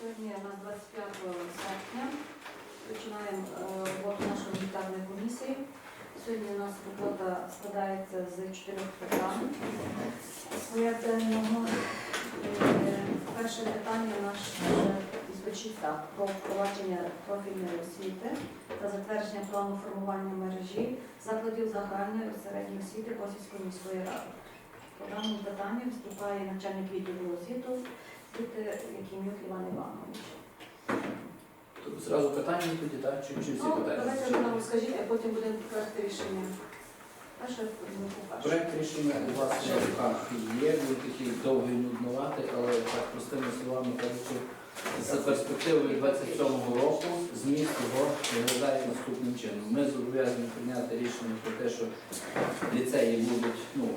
Сьогодні у нас 25 серпня. Починаємо е, роботу нашої гуманітарної комісії. Сьогодні у нас робота складається з чотирьох питань порядку. Перше питання наш е, звучить так про впровадження профільної освіти та затвердження плану формування мережі закладів загальної середньої освіти Косівської міської ради. По даному питанню виступає начальник відділу освіту освіти Якимюк Іван Іванович. Тобто зразу питання тоді, так? Чи, чи всі Ну, питання? давайте ви нам скажіть, а потім будемо проекти рішення. Перше, ну, по-перше. Проект рішення у вас на руках є, він такий довгий нуднуватий, але так простими словами кажучи, за перспективою 27-го року зміст його виглядає наступним чином. Ми зобов'язані прийняти рішення про те, що ліцеї будуть ну,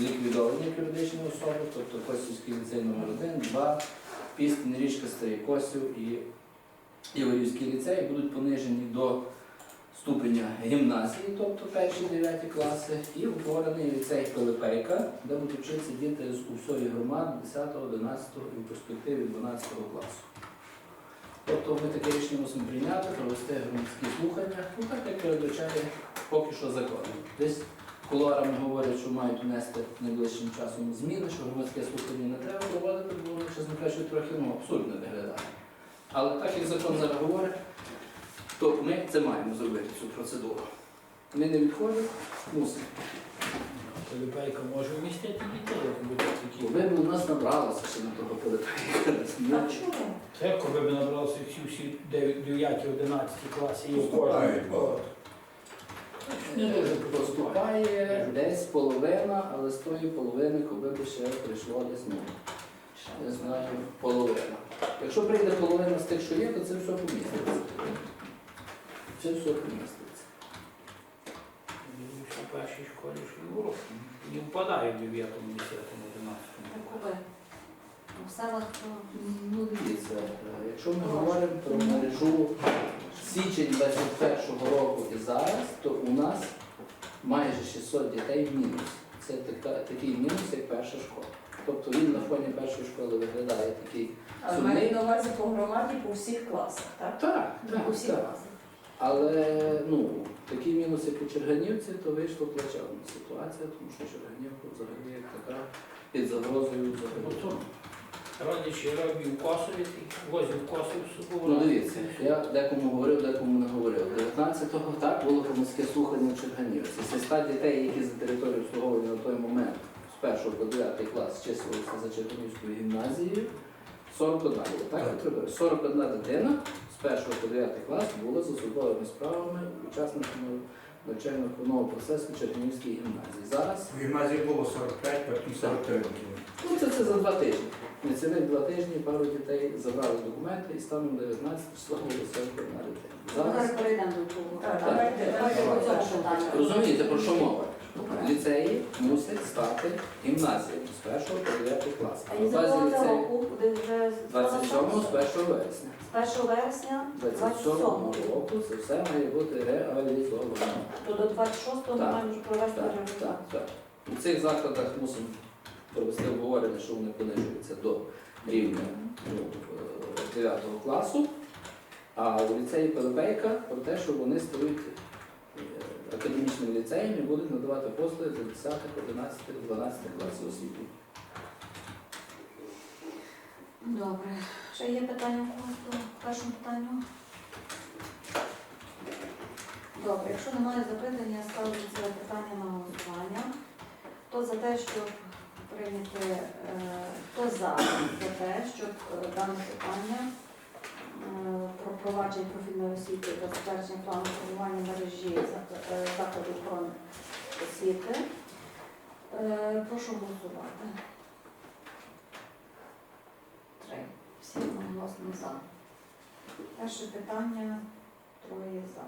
ліквідовані як юридичні особи, тобто Косівський ліцей номер 1 2, Пістин, Річка, Старий Косів і Іворівський ліцей будуть понижені до ступеня гімназії, тобто перші 9 класи, і утворений ліцей Пилипейка, де будуть вчитися діти з усієї громади 10, 11 і в перспективі 12 класу. Тобто ми таке рішення мусимо прийняти, провести громадські слухання, ну так як передбачає поки що закон. Десь кулуарами говорять, що мають внести найближчим часом зміни, що громадське слухання не треба проводити, бо воно, чесно кажучи, трохи ну, абсурдно виглядає. Але так як закон зараз говорить, то ми це маємо зробити, цю процедуру. Ми не відходимо, мусимо. Поліпейка може вмістити дітей, як буде такі. Ви б у нас набралося ще на того політика. А чому? Це коли б набралося всі всі 9-11 класи і в Поступають кожному. Дуже поступає десь половина, але з тої половини, коли б ще прийшло десь, ну, не знаю, половина. Якщо прийде половина з тих, що є, то це все поміститься. Це все поміститься. Що в першій школі, що. Не впадає в 9, 10, 11. Куби. В селах то Ну, дивіться, якщо ми говоримо про мережу січень 21-го року і зараз, то у нас майже 600 дітей в мінус. Це така, такий мінус, як перша школа. Тобто він на фоні першої школи виглядає такий Але сумний. мають на увазі по громаді по всіх класах, так? Так, По так, всіх так. класах. Але ну, такий мінус, як у Черганівці, то вийшла плачевна ситуація, тому що Черганівка взагалі як така під загрозою взагалі. Родичі роблять в Косові, возять в Косові собою. Ну дивіться, я декому говорив, декому не говорив. 19-го так було громадське слухання в Черганівці. Це 100 дітей, які за територію обслуговування на той момент з 1 по 9 клас числилися за Черганівською гімназією. 41 було, так? Так. я 41 дитина з 1 по 9 клас була за судовими справами учасниками навчально-виховного процесу Черганівській гімназії. Зараз В гімназії було 45, потім 43. Ну, це, це за два тижні. На цілих два тижні пару дітей забрали документи і станом 19 числа було 41 дитина. зараз Зараз перейдемо до того. Так, Так, давайте, Давайте по давайте. цьому питанню. розумієте, про що мова? Ліцеї мусять стати гімназіями з 1 по 9 клас. А А і базі ліцею року буде вже з 27 з 1 вересня. з 1 вересня 27 27 року це все має бути реалізовано. то до 26-го ми маємо провести Так, так, так. У цих закладах мусимо провести обговорення, що вони понижуються до рівня ну, е, 9 класу, а у ліцеї Пелебейка про те, що вони стають е, академічним ліцеєм і будуть надавати послуги для 10, 11, 12 класів освіти. Добре. Ще є питання у когось по першому питанню? Добре, якщо немає запитання, я ставлю це питання на голосування. Хто за те, щоб прийняти, е, хто за, за те, щоб е, дане питання е, про провадження профільної освіти та затвердження плану формування мережі зак- е, закладів охорони освіти, е, прошу голосувати. Три. Всі одноголосно за. Перше питання троє за.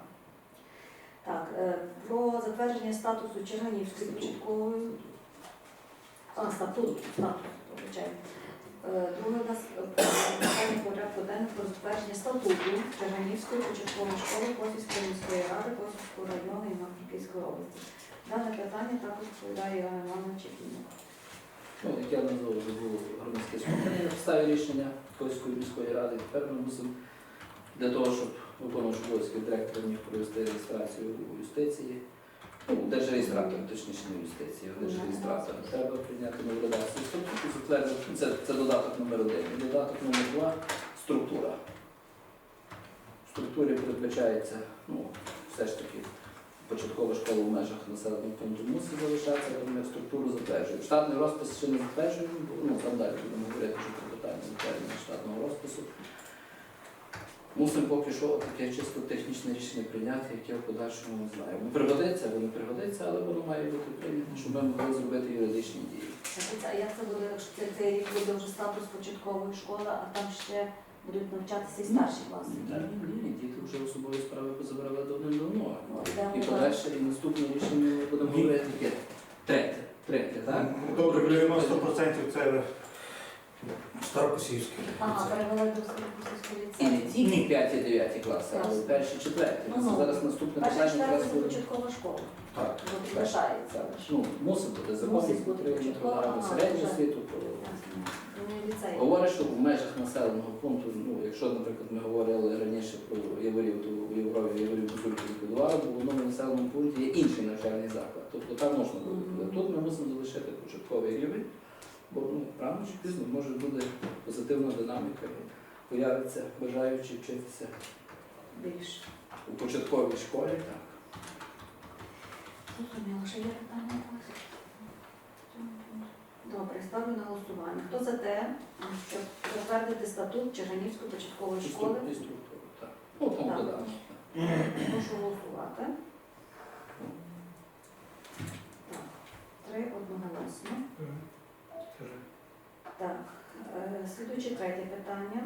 Так, е, про затвердження статусу Черганівської початкової. А, статуту, статус, вибачаю. Е, Друге нас е, питання порядку денного про затвердження статуту Черганівської початкової школи Косівської міської ради Косівського району Івано-Франківської області. Дане питання також відповідає Іван Іванович Якимов. Ну, як я назвав, вже було громадське слухання підставі рішення Польської міської ради. Тепер ми мусимо для того, щоб виконувач обов'язків директор міг провести реєстрацію у юстиції. Держреєстратор, точніше не юстиції, держреєстратор. Треба прийняти нову редакцію. Це, це додаток номер один. Додаток номер два структура. В структурі передбачається, ну, все ж таки, початкова школа в межах населеного пункту мусить залишатися, але структуру затверджуємо. Штатний розпис ще не затверджуємо, бо, ну там далі будемо говорити вже про питання затвердження штатного розпису. Мусимо поки що таке чисто технічне рішення прийняти, яке в подальшому не знаємо. Ну, Пригодиться, воно пригодиться, але воно має бути прийнято, щоб ми могли зробити юридичні дії. А як це буде, якщо це цей рік буде вже статус початкової школи, а там ще будуть навчатися і старші класи? Ні, ні, ні, діти вже особові справи позабирали давним-давно. Ну, І подальше, і наступне рішення ми будемо говорити таке. Третє. Третє, так? Ну, Добре, 90% це Старокосівський. Ага, перевели до Сільського І не ліцею. тільки Ні. 5-9 класи, але Ясно. перші четверті. Ну, ну. Зараз наступне Перша питання читання якраз це буде. початкова школа. Так. Бо приглашається. Так, Ну, мусить бути закон, Мусить бути початкова, програму ага, середню вже. освіту. про- не ліцей. Говорить, що в межах населеного пункту, ну, якщо, наприклад, ми говорили раніше про Яворів, то у Європі Яворів Кузульки ліквідували, бо в одному населеному пункті є інший навчальний заклад. Тобто там можна буде. Мгм. Тут ми мусимо залишити початковий рівень, бо ну, рано чи пізно може буде позитивна динаміка і появиться бажаючи вчитися Більше. у початковій школі. Так. Зрозуміло, що є питання у вас? Добре, ставлю на голосування. Хто за те, щоб затвердити статут Черганівської початкової школи? стру- і так. Ну, там Так. додам. Прошу голосувати. Так, три одноголосно. Так, е, слідуюче третє питання.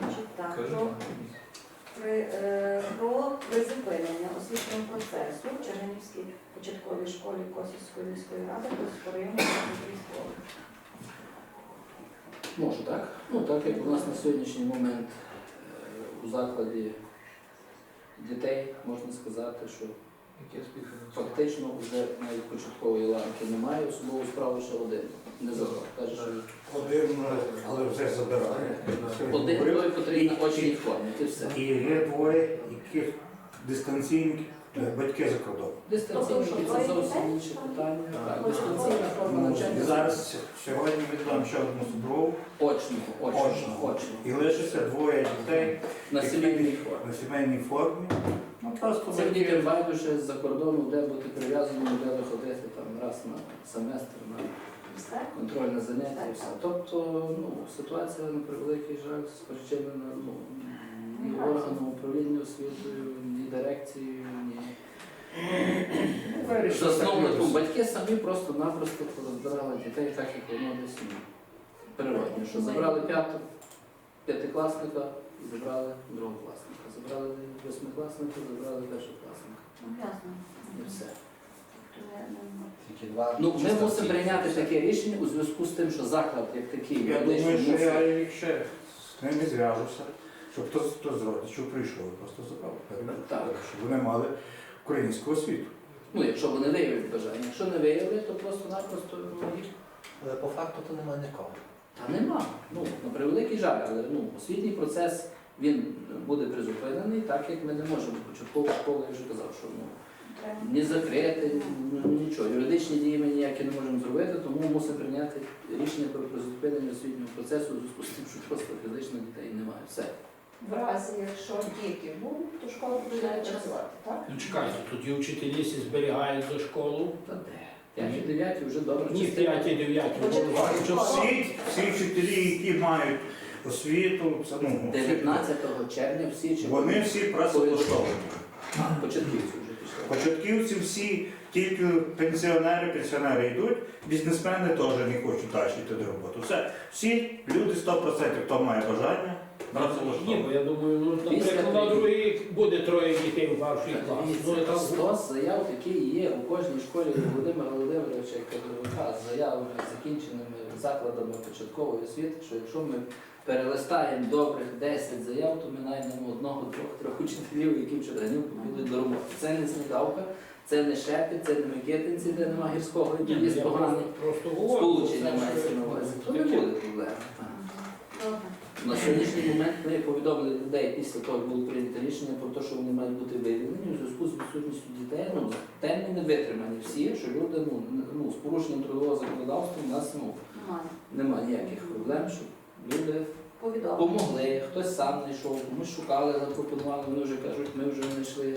Значить, так, про, при, е, про призупинення освітнього процесу в Чернігівській початковій школі Косівської міської ради Косівського району школи. Можу, так? Ну, так як у нас на сьогоднішній момент е, у закладі дітей можна сказати, що фактично вже навіть початкової ланки немає, особову справу ще один не забрав. Каже, що Один, але вже забирає. один той, потрібно очі формі, і все. І є двоє, яких дистанційні е, батьки за кордоном. Дистанційники Тобто, це зовсім інше питання. Так. Дистанційна форма навчання Зараз сьогодні віддам ще одну зброю очно, очно, Очно. і лишиться двоє дітей На сімейній формі. на сімейній формі. Ну просто батьки- дітям байдуже з-за кордону, де бути прив'язаним, де виходити там раз на семестр, на контрольне заняття і все. Тобто ну, ситуація, на превеликий жаль, спричинена ну, ні органом управління освітою, ні дирекцією, Вирішили засновником. так Батьки самі просто-напросто порозбирали дітей, так як воно десь ну, природне. Що забрали п'яту, п'ятикласника і забрали другокласника. Забрали восьмикласника, забрали першокласника. Ну, ясно. І все. Тільки два. Ну, ми чисто мусимо всі. прийняти таке рішення у зв'язку з тим, що заклад як такий Я думаю, що мусить- я їх ще з ними зв'яжуся, щоб хтось хто з родичів прийшов і просто забрав. Так. Щоб вони мали українську освіту. Ну, якщо вони виявлять бажання. Якщо не виявлять, то просто-напросто ну, їх Але по факту то немає нікого. та нема. Ну, на превеликий жаль, але ну, освітній процес він буде призупинений, так як ми не можемо початкову школу, я вже казав, що ну, ні закрити, ну, нічого. Юридичні дії ми ніякі не можемо зробити, тому мусимо прийняти рішення про призупинення освітнього процесу у зв'язку з тим, що просто фізично дітей немає. Все. В разі, якщо діти будуть, то школа буде працювати, так? Ну чекайте, тоді вчителі сі зберігають за школу. Та де? П'яті, дев'яті вже добре. Ні, частина. 5 9 всі, всі вчителі, які мають освіту, це, ну, 19 червня всі чи вони всі працевлаштовані. А, початківці вже пішли. Початківці всі, тільки пенсіонери, пенсіонери йдуть, бізнесмени теж не хочуть далі йти до роботи. Все, всі люди 100%, хто має бажання, Ні, бо я думаю, ну, наприклад, на другий рік буде троє дітей у перший клас. Ну, Дивіться, там 100 заяв, які є у кожній школі Володимира Володимировича як з заявами, закінченими закладами початкової освіти, що якщо ми перелистаємо добрих 10 заяв, то ми знайдемо одного, двох, трьох учителів, які в Черганівку підуть до роботи. Це не Снігавка, це не Шепіт, це не Микитинці, де нема гірського Ні, і є я поганий. просто- просто говорю. Ж- мається на увазі. То не буде проблеми. так. На сьогоднішній момент ми повідомили людей після того, як було прийнято рішення про те, що вони мають бути вивільнені у зв'язку з відсутністю дітей. Ну, терміни витримані всі, що люди ну, ну, з порушенням трудового законодавства у нас ну, Немає. немає ніяких проблем, щоб люди Повідомлення. Помогли, хтось сам знайшов, комусь шукали, запропонували, вони вже кажуть, ми вже знайшли.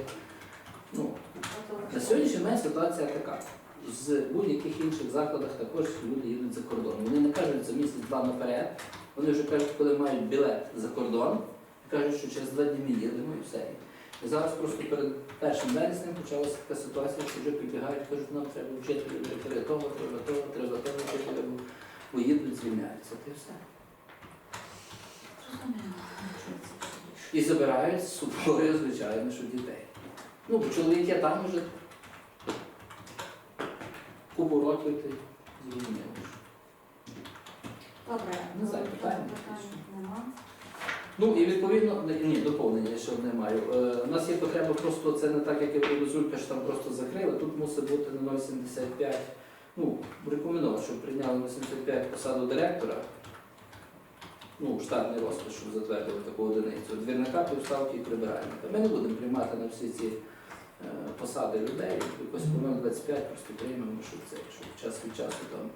Ну, на сьогоднішній момент ситуація така. З будь-яких інших закладах також люди їдуть за кордон. Вони не кажуть за місяць-два наперед, вони вже кажуть, коли мають білет за кордон, кажуть, що через два дні ми їдемо і все. І зараз просто перед першим вереснем почалася така ситуація, що вже підбігають, кажуть, нам треба вчителі, треба того, треба того, треба того, вчителя, бо- їдуть, звільняються. Це все. І забирають з собою, звичайно, що дітей. Ну, бо чоловіки там вже купу років. Добре, Не знаю, питання. нема. Ну і відповідно, ні, доповнення я ще одне маю. Е, у нас є потреба просто, це не так, як я Розулька, що там просто закрили. Тут мусить бути на 0,75. Ну, рекомендував, щоб прийняли на 75 посаду директора. Ну, штатний розпис, щоб затвердили таку одиницю. Двірника, півставки і прибиральника. Ми не будемо приймати на всі ці посади людей. Якось по 0,25 просто приймемо, щоб це, щоб час від часу там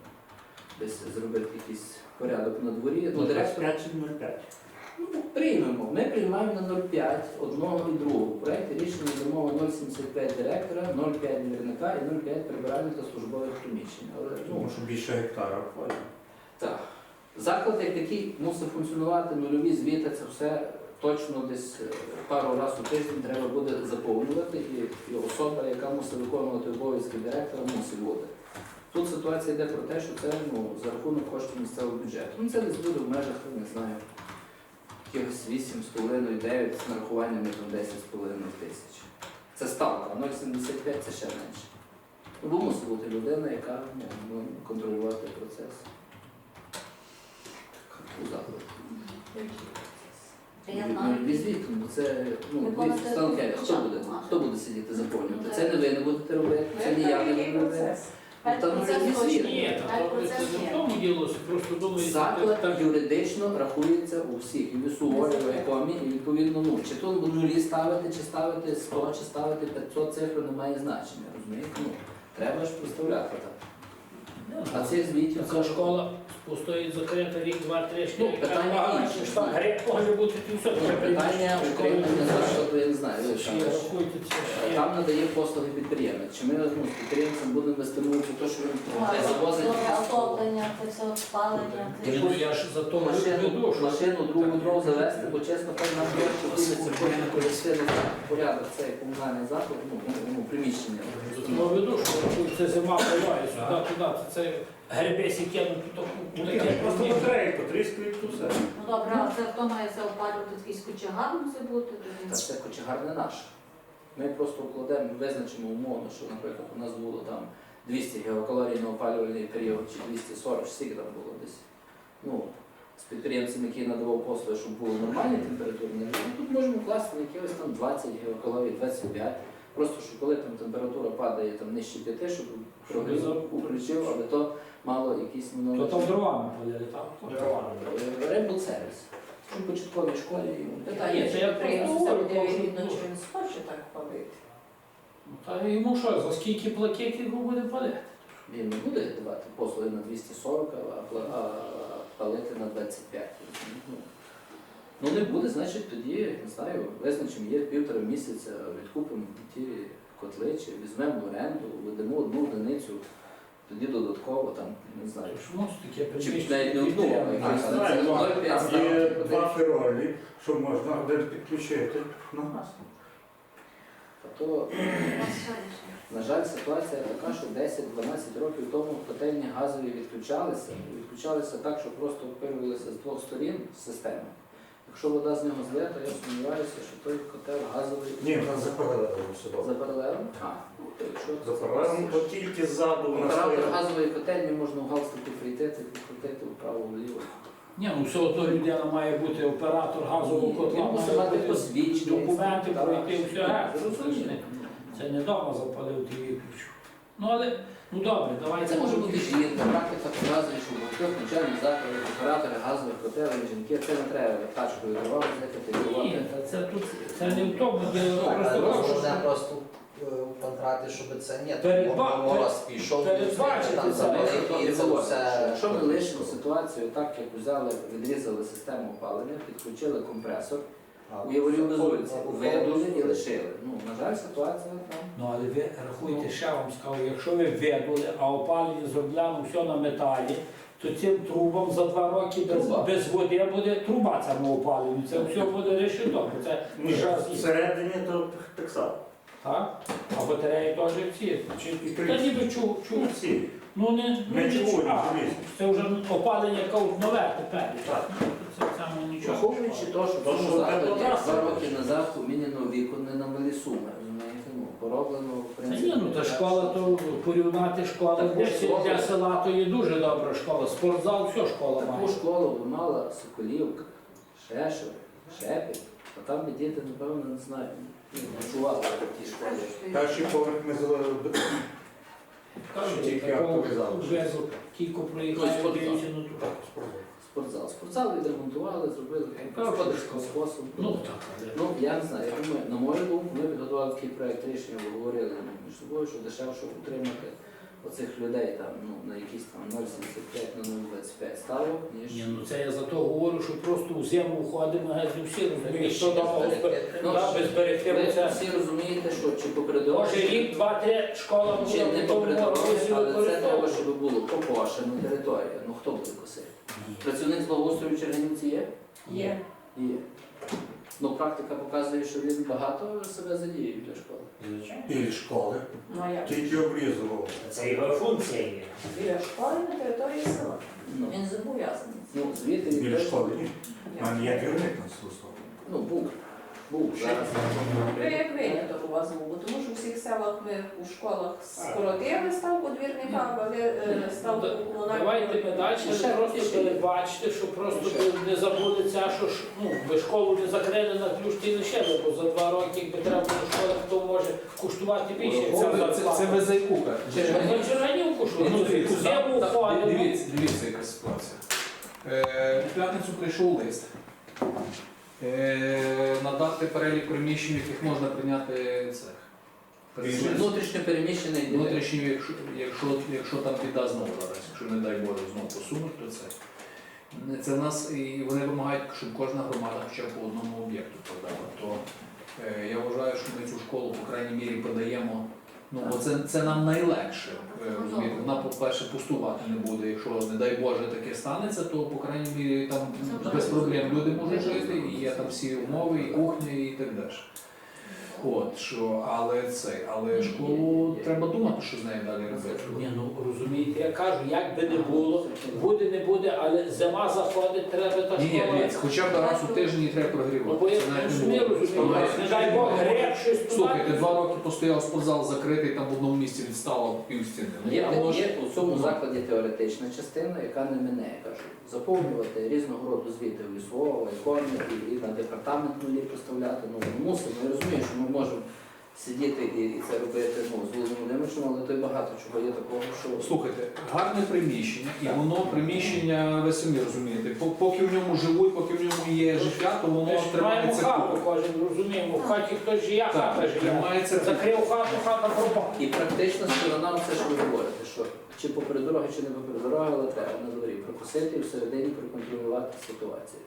десь зробити якийсь порядок на дворі. Ну, директор 5 чи 0,5. Ну, Приймемо. Ми приймаємо на 0,5 одного і другого. В проєкті рішення замова 0,75 директора, 0,5 двірника і 0,5 прибиральника службових приміщень. Але ну, Тому що більше гектара входить. так. Заклад, як такий, мусить функціонувати, нульові звіти, це все точно десь е, пару разів у тиждень треба буде заповнювати, і, і особа, яка мусить виконувати обов'язки директора, мусить бути. Тут ситуація йде про те, що це ну, за рахунок коштів місцевого бюджету. Ну, це десь буде в межах, не знаю, якихось 8,5-9 з нарахуваннями там 10,5 тисяч. Це ставка, а 0,75 це ще менше. Ну, Бо мусить бути людина, яка ну, ну, контролювати процес у закладі. Я Ну, знаю. Візьміть, ну це ну, Станкевич, хто буде? Хто буде сидіти заповнювати? Ну, Це не ви не будете робити, це не я не буду робити. Хай ну, точно. Ні, то це в просто думаю, Заклад юридично рахується у всіх, і суворі, і в екомі, і відповідно, ну, чи то нулі ставити, чи ставити 100, чи ставити 500 цифр не має значення, розумієте? Ну, треба ж представляти так. А цих звітів така школа постоїть закрита рік, два, три, Ну, чотири. питання а, інше. що Грек може бути півсот. Ну, питання утримання закладу, я не знаю, ви Ще там, рахуйте це. ще. Там надає послуги підприємець. Чи ми ну, з підприємцем будемо вести мову про те, що він завозить Добре, отоплення, це все спалення. це- Ні, ну я ж за то машину, веду, що машину другу дров завести, бо чесно кажучи, нам є це кожен колективний порядок, це комунальний заклад, ну, ну, приміщення. Ну, веду, що це зима буває сюди, туди, це, це гребесі кинуть, то Ну, таке таке просто батареї потріскують тут все. Ну добре, а це хто має це опалювати, якийсь кочегар мусить бути? Та це кочегар не наш. Ми просто вкладемо, визначимо умовно, що, наприклад, у нас було там 200 геокалорій на опалювальний період, чи 240, чи скільки там було десь. Ну, з підприємцем, який надавав послуги, щоб було нормальні температурні режими, тут можемо класти на якихось там 20 геокалорій, 25. Просто що коли там температура падає там нижче 5, щоб прогрів, включив, аби то мало якісь ну, То там дровами палили, так? Рембл сервіс. Щоб в початковій школі. Питання, Це чи я підприємство просто буде вигідно, ну. чи він схоче так палити. Та йому що, за скільки плакетів його буде палити? Він не буде давати послуги на 240, а, пла- а палити на 25. Ну, Ну не буде, значить тоді, не знаю, визначимо, є півтора місяця, відкупимо ті котли, чи візьмемо в оренду, введемо одну одиницю, тоді додатково там, не знаю. Що воно таке Чи навіть не одну, а підприємство? якусь, але це 0,5 Там ставки. є два феролі, що можна один підключити на газ. То, нас що рішення? на жаль, ситуація така, що 10-12 років тому котельні газові відключалися. І Відключалися так, що просто опирувалися з двох сторін системи. Якщо вода з нього зле, то я сумніваюся, що той котел газовий Ні, Вона за паралелем за паралелем. А, то За то тільки ззаду у нас Оператор стоїть. газової котельні можна в галстуки прийти, ти покрутити вправо-вліво. Ні, ну все одно людина має бути оператор газового котла, Він мусить має мати бути посвідчення. документи Так, пройти, все. Це ж не- Це не дома запалив ті виключу. Ну але Ну добре, давайте. Це може бути жінка, практика показує, що в багатьох навчальних закладах оператори газових котелень, жінки, це не треба тачкою давати, Ні, категорувати. та це тут це не в тому, Так, в що просто е, щоб це ні. Передба- Мороз пішов, передбачити там це. забили і це все. Якщо ми лишимо ситуацію так, як взяли, відрізали систему опалення, підключили компресор, у Євролізуці, видули і лишили. Ну, на жаль, ситуація там. Ну, але ви рахуйте, ще вам скажу, якщо ви видули, а опалення зроблено все на металі, то цим трубам за два роки без, Труба. без води буде труба цьому опаленню. Це все буде решето, це Ні, жах. всередині то так само. Так? А батареї теж всі. Чи, та ніби чув, чув. Ну, всі. Ну не, ну, Не чув, а, чув. Це вже опалення якогось нове тепер. Так. Ну, Це саме нічого. Враховуючи те, що два роки назад поміняно вікон не на малі суми, розумієте? Ну, пороблено, в Та принципі. ні, ну та школа, то порівняти школа Таку для, школу. для села, то є дуже добра школа. Спортзал, все школа Таку має. школу би мала Соколівка, Шешев, Шепель, а там би діти, напевно, не знаю, ночували в тій школі. Перший поверх ми Кажуть, Тільки кілько проїхали, дивіться, ну. Спортзал. Спортзал відремонтували, зробили господарським способом. Ну так, але. Ну, я не знаю, я думаю, на мою думку, ми підготували такий проєкт рішення, обговорили між собою, що дешевше утримати оцих людей там, ну, на якісь там 0,75 на 0,25 ставок, ніж... Ні, ну це я за то говорю, що просто в зиму входимо, геть всі розуміють, що там. Ну, да, без берегти, Ви це всі розумієте, що чи може рік, два, три школа чи буде не в тому попри дорогу, році але це треба, щоб було покошена територія. Ну хто буде косити? Працівник з благоустрою Чернівці є? Є. Є. Ну, практика показує, що він багато себе задіє для школи. Біля школи. Ну а як? Тільки обрізував. Це його функція є. Біля школи на території села. Ну, Він зобов'язаний. ну звідти Біля школи ні. Мене є двірник на слухав. Ну, був. Був. Зараз. Ви як виняток у вас був, тому що в всіх селах ми у школах скоротили ставку двірника, але е, ставку комунального. Давайте ми далі Ще просто ще. що просто не забудеться, що ж, ну, ви школу не закрили на ключ і лишили, бо за два роки, якби треба було школа, хто може куштувати більше. Це, ви зайкука. Ми куштуємо, ну, Дивіться. Дивіться, дивіться, яка ситуація. Е, у п'ятницю прийшов лист. Е, надати перелік приміщень, в яких можна прийняти цех. Внутрішньо переміщений дітей. Внутрішні, якщо, якщо, якщо там біда знову зараз, якщо не дай Боже знову посунуть, то це. Це в нас і вони вимагають, щоб кожна громада хоча б по одному об'єкту подала. То е, я вважаю, що ми цю школу, по крайній мірі, подаємо. Ну, бо це, це нам найлегше. е, розумієте. Вона, по-перше, пустувати не буде. Якщо, не дай Боже, таке станеться, то, по крайній мірі, там без проблем люди можуть жити, і є там всі умови, і кухня, і так далі. От що, але це, але школу треба думати, що з нею далі робити. Ні, ну розумієте, я кажу, як би не було, буде, не буде, але зима заходить, треба та Ні, ні, школа. дивіться, хоча б раз у тиждень треба Ну, прогрівати. бо я Це навіть розумію, було. розумію, не дай Бог греб, щось туди. Слухайте, два роки постояв спортзал закритий, там в одному місці відстало пів стіни. Ну, Є, там може- є у цьому закладі теоретична частина, яка не мене, я кажу. Заповнювати різного роду звіти в лісового, і, і на департамент нулі поставляти. Ну, мусимо. Я розумію, що ми можемо сидіти і, це робити ну, з Володимиром Володимировичем, але то й багато чого є такого, що Слухайте, гарне приміщення, і воно приміщення, ви самі розумієте, по- поки в ньому живуть, поки в ньому є життя, то Ми воно маємо тримається хату, купи. кожен розуміємо, в хаті хтось жиє, хата Так, живе. тримається Закрив хату, хата пропала. І практична сторона все, що ви говорите, що чи попри дороги, чи не попри дороги, але треба на дворі прокусити і всередині проконтролювати ситуацію.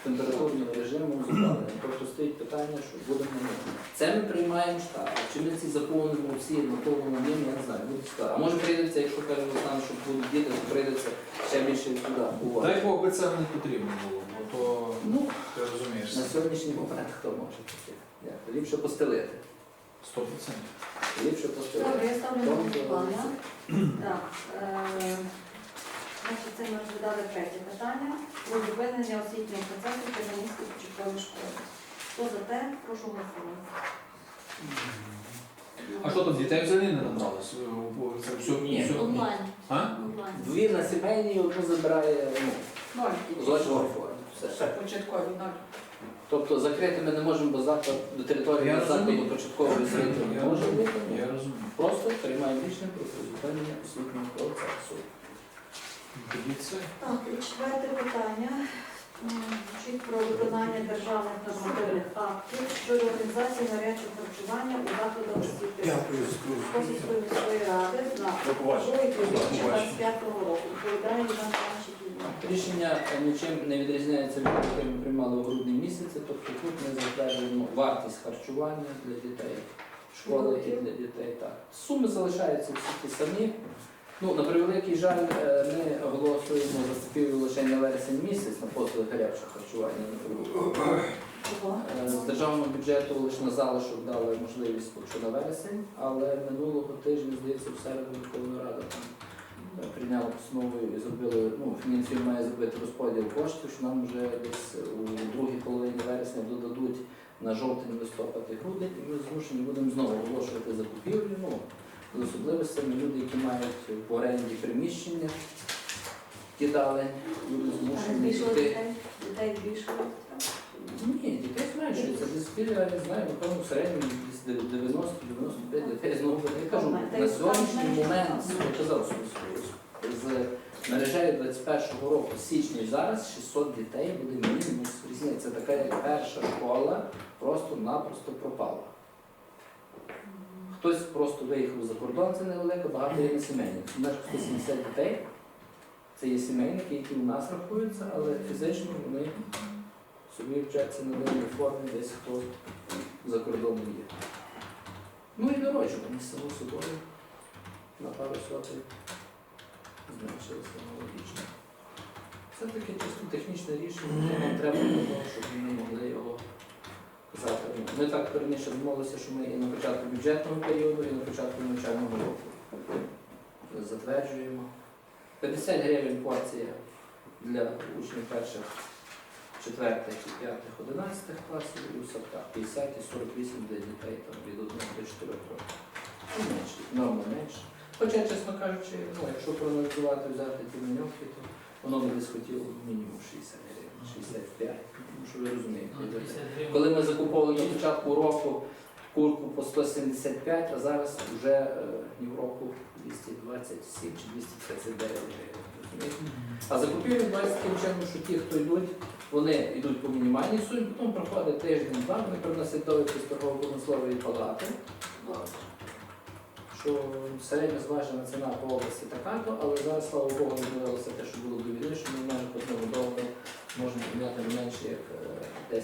З температурним режимом запалення. Тобто стоїть питання, що будемо на ньому. Це ми приймаємо штаб. Чи ми ці заповнимо всі на повному я не знаю, буде цікаво. А може прийдеться, якщо каже Руслан, що будуть діти, то прийдеться ще більше туди уваги. Дай Бог би це не потрібно було, бо то Ну, ти розумієш. на сьогоднішній момент хто може таке? Як? Ліпше постелити. Сто процентів. Ліпше постелити. Добре, я ставлю на голосування. Так, е, значить, це ми розглядали третє питання про зупинення освітнього процесу Чернігівської початкової школи. Хто за те, прошу голосувати. А що там, дітей взагалі не набралось? Це все, Ні. все- Онлайн. А? Онлайн. Дві на сімейні, одну забирає ну, Ноль. злочинну форму. Все. Початкові ноль. Тобто закрити ми не можемо, бо заклад до території Я закладу розумію. початкової освіти Я не може розумію. бути. Я розумію. Просто приймаємо рішення про призупинення освітнього процесу. Так, і четверте питання. Звучить про виконання державних нормативних актів щодо організації гарячого харчування у закладах освіти. Косівської міської ради на 2025 року. Відповідає Іван Іванович Рішення е, нічим не відрізняється від того, яке ми приймали у грудні місяці. Тобто тут ми затверджуємо вартість харчування для дітей, школи і для дітей. Так. Суми залишаються всі ті самі. Ну, на превеликий жаль, е, ми оголошуємо за закупівлю лише на вересень місяць на послуги гарячого харчування. Е, З державного бюджету лише на залишок дали можливість поки на вересень, але минулого тижня, здається, в середу Верховна Рада там е, прийняла постанову і зробили, ну, фінансів має зробити розподіл коштів, що нам вже десь у другій половині вересня додадуть на жовтень, листопад і грудень, і ми змушені будемо знову оголошувати закупівлю. Ну, з особливостями люди, які мають в оренді приміщення, кидали, люди змушені збільшили йти. дітей? Дітей збільшили? Ні, дітей зменшується. Десь біля, я не знаю, напевно, в середньому десь 90-95 дітей. Знову я кажу, на сьогоднішній момент, я казав, з- з мережею 21-го року, з січня і зараз 600 дітей буде мінімум різниця. Це така як перша школа просто-напросто пропала. Хтось просто виїхав за кордон, це невелика, багато є не сімейних. У нас 170 дітей. Це є сімейники, які у нас рахуються, але фізично вони собі вчаться на денній формі, десь хто за кордоном є. Ну і народжувані само собою. На пару сотень зменшилися аналогічно. Це таке чисто технічне рішення, яке нам треба для того, щоб ми могли його казати. Ми так раніше домовилися, що ми і на початку бюджетного періоду, і на початку навчального року затверджуємо. 50 гривень порція для учнів перших, четвертих, і п'ятих, одинадцятих класів і в садках 50 і 48 для дітей там, від 1 до 4 років. Ну, менше, норма менше. Хоча, чесно кажучи, ну, якщо проаналізувати, взяти ті менюки, то воно би десь хотіло мінімум 60 гривень, 65, тому що ви розумієте. Ну, дітей. 50 гривень. Коли ми закуповували на початку року курку по 175, а зараз вже е, в року 227 чи 239 гривень. А закупівлі відбувається таким чином, що ті, хто йдуть, вони йдуть по мінімальній сумі, потім проходить тиждень-два, вони приносять довідки з торгово-промислової палати, що середня зважена ціна по області така-то, але зараз, слава Богу, не дивилося те, що було до війни, що ми по одному долару можна підняти не менше як е, 10%.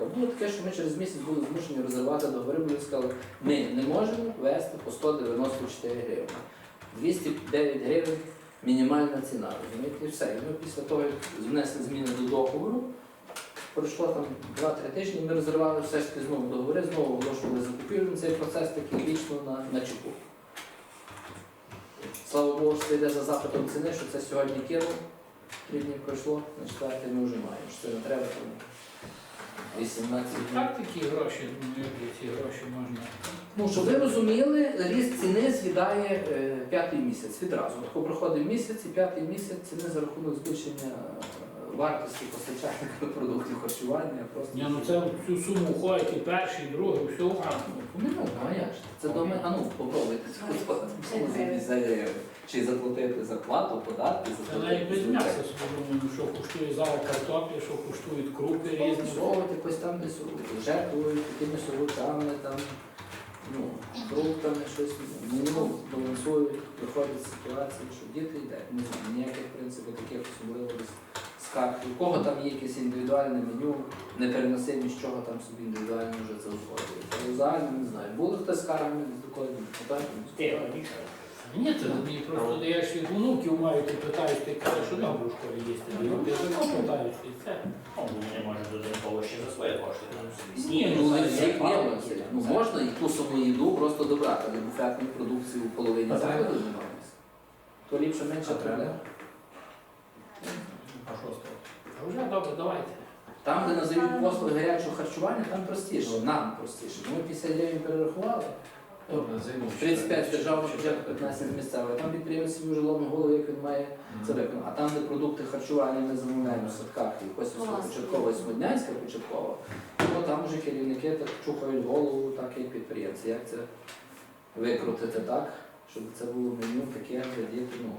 А було таке, що ми через місяць були змушені розривати договори, бо сказали, ми не можемо вести по 194 гривні. 209 гривень мінімальна ціна, розумієте, і все. І ми після того, як внесли зміни до договору, пройшло там 2-3 тижні, ми розривали все ж таки знову договори, знову оголошували закупівлю. Цей процес такий вічно на, на чеку. Слава Богу, що йде за запитом ціни, що це сьогодні кинув. Три дні пройшло, на четвертий ми вже маємо. Що це не треба, тому 18 днів. Так такі гроші, ну, ці гроші можна. Ну, щоб ви розуміли, ріст ціни з'їдає е, п'ятий місяць відразу. От Коли проходить місяць і п'ятий місяць ціни за рахунок збільшення е, вартості постачальника продуктів харчування. Просто Ні, ну це в цю суму входить і перший, і другий, все. А, ну, ну, а як ж? Це до мене, а ну, попробуйте за чи заплатити зарплату, податки, Це навіть без м'яса собі думаю, ну, що коштує зараз картоплі, що коштують крупи різні. Зовут якось там десь жертвують якимись овочами, там, ну, фруктами, щось, ну, балансують, виходять з ситуації, що діти йдуть. Не знаю, ніяких, в принципі, таких особливо скарг. У кого там є якесь індивідуальне меню, непереносимість, чого там собі індивідуально вже це узгоджують. Але загально не знаю. Були хтось з скаргами до такої питання? Ні, це мені просто даєш від внуків мають і питають, ти кажеш, що школі їсти. Ну, Я за питають, і це. Ну, вони можуть додатково ще за свої кошти там собі Ні, Ну, ну, не є є. там, Ну, можна і ту саму їду просто добрати, але буфетної продукції у половині Так. закладу займатися. То ліпше менше треба? А що? А вже добре, давайте. Там, де надають послуги гарячого харчування, там простіше, нам простіше. Ми 50 гривень перерахували, Добре, займу. 35 з державного бюджету, 15 з місцевого. Там підприємець собі вже ломить голову, як він має це виконати. А там, де продукти харчування ми замовляємо в садках і Косівська Власне. початкова і Смоднянська початкова, то там вже керівники так чухають голову, так як підприємці. Як це викрутити так, щоб це було меню таке, де діти, ну,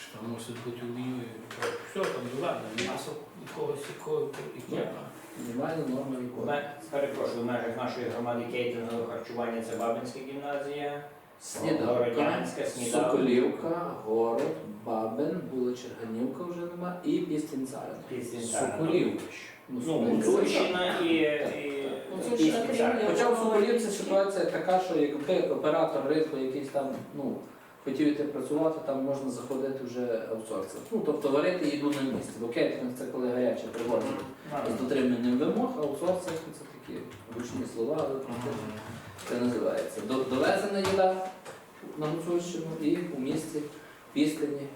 Що там мусить бути в меню. Все, там не ладно, м'ясо якогось, якого, яке. Мінімальна норма В ме- Перепрошую, в межах нашої громади кейтингове харчування це Бабинська гімназія, Сніданка, Городянська, Сніданка, Соколівка, Город, Бабин, була Черганівка вже нема і Пістінцарин. Пістінцарна. Соколівка. Ну, Соколівка. Гуцульщина і, і Ну, це ж Пістінцарна. Хоча в Соколівці ситуація така, що якби оператор ринку якийсь там, ну, хотів іти працювати, там можна заходити вже аутсорсинг. Ну, тобто варити їду на місці. Бо кейтеринг це коли гаряче привозять з дотриманням вимог, а аутсорсинг це такі гучні слова, але це називається. Довезена їда на Гуцульщину і у місті Післені,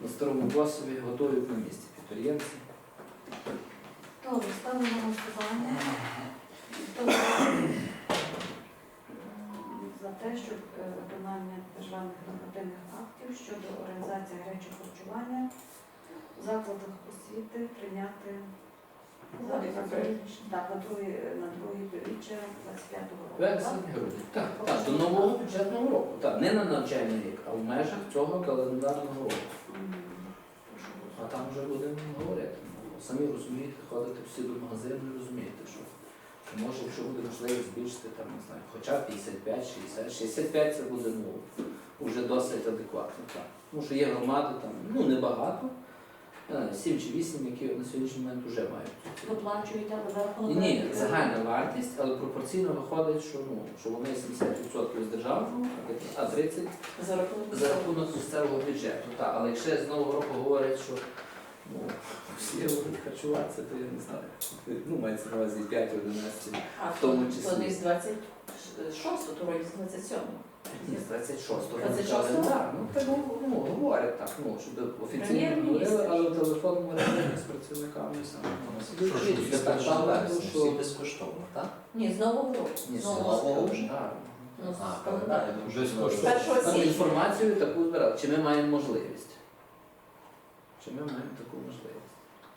на Старому Косові готують на місці підприємці. Добре, ставимо на голосування. За? Те, щоб е, виконання державних нормативних актів щодо організації гарячого харчування в закладах освіти прийняти за- на друге- півріччя 25-го року. так? Так, так, до нового бюджетного року. Так, не на навчальний рік, а в межах цього календарного року. А там вже будемо говорити. Самі розумієте, ходите всі до магазину і розумієте, що може, якщо буде можливість збільшити, там, не знаю, хоча б 55, 60, 65 це буде ну, вже досить адекватно. Так. Тому що є громади, там, ну небагато, не знаю, 7 чи 8, які на сьогоднішній момент вже мають. За. Ні, ні, загальна вартість, але пропорційно виходить, що, ну, що вони 70% з державного, а 30% За рахунок за рахунок місцевого бюджету. Так, але якщо з нового року говорять, що ну, всі будуть харчуватися, то я не знаю. Ну, мається на увазі 5 11 А в тому числі. То не з 26, то вроді з 27. ні, з 26-го 26-го? календар. Ну, так ну, говорять так, ну, щоб офіційно говорили, але в телефонному режимі з працівниками саме. Що ж, Я так пам'ятаю, всі що безкоштовно, так? Ні, з нового року. Ні, З нового року. вже. Так. Ну, з календарю. Там інформацію таку збирали, чи ми маємо можливість. Чи ми маємо таку можливість.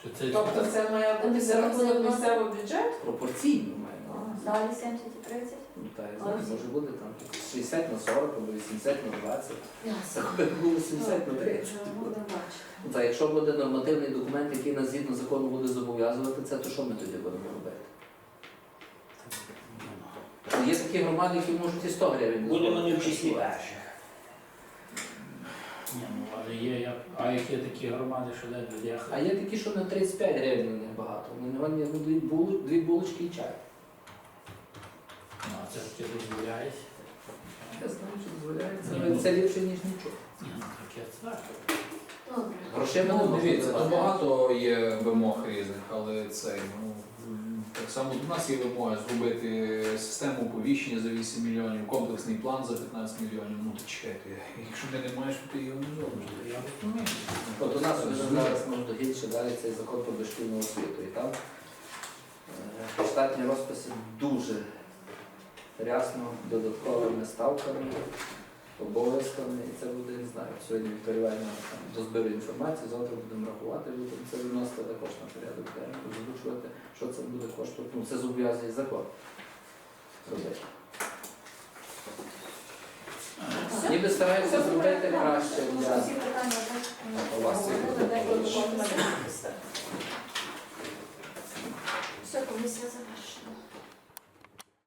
То це Тобто це має бути за рахунок місцевого бюджету? Пропорційно маємо. Далі 70 і 30? Ну, та, я знаю, може бути там 60 на 40 або 80 на 20. Це було 70 на 30. Вже Будемо бачити. Ну, та, якщо буде нормативний документ, який нас згідно закону буде зобов'язувати це, то що ми тоді будемо робити? Ну, Є такі громади, які можуть і 100 гривень. Будемо не в числі перших. Ні, ну але є, як- а як є такі громади, що де де А є такі, що на 35 гривень на них багато. Вони вони ну, дві, було- дві булочки і чай. Ну, а це ж ти дозволяєш. Я знаю, що дозволяється, але це ліпше, ніж нічого. Ні, ну таке так. Добре. Грошима не Ну, дивіться, давати. багато є вимог різних, але це ну, так само до нас є вимоги зробити систему оповіщення за 8 мільйонів, комплексний план за 15 мільйонів. Ну, то чекайте, якщо ти не маєш, то ти його не зробиш. Я розумію. От у нас вже зараз гірше далі цей закон про дошкільну освіту. І там е, штатні розписи дуже рясно додатковими ставками, обов'язками, і це буде, не знаю, сьогодні відкриваємо дозберу інформацію, завтра будемо рахувати, будемо це виносити також на порядок денний, озвучувати, що це буде коштувати. Ну, Це зобов'язує закон робити. Ніби стараються зробити краще для вас. Все, комісія завершена.